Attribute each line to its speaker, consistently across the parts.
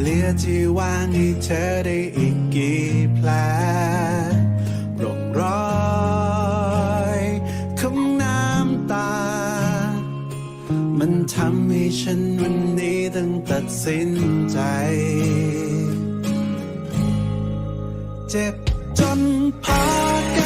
Speaker 1: เหลือที่ว่างให้เธอได้อีกกี่แผลร่องรอยของน้ำตา มันทำให้ฉันวันนี้ต้องตัดสินใจ เจ็บจนพอกิน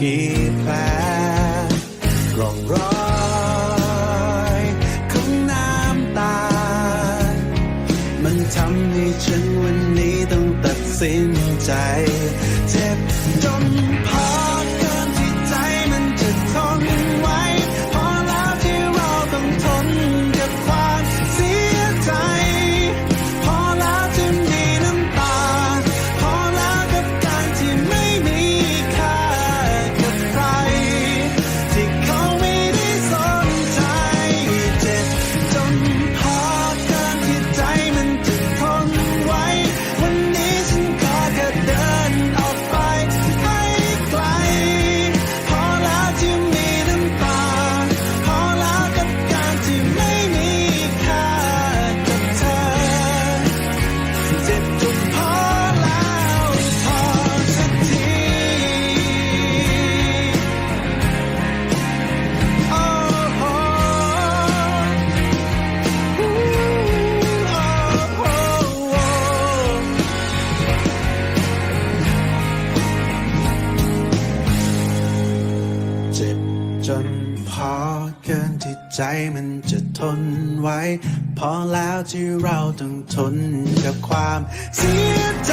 Speaker 1: กี่แผลร่องรอยของน้ำตา มันทำให้ฉันวันนี้ต้องตัดสินใจ เจ็บจนพอ เจ็บจนพอเกินที่ใจมันจะทนไว้ พอแล้วที่เราต้องทนกับความเสียใจ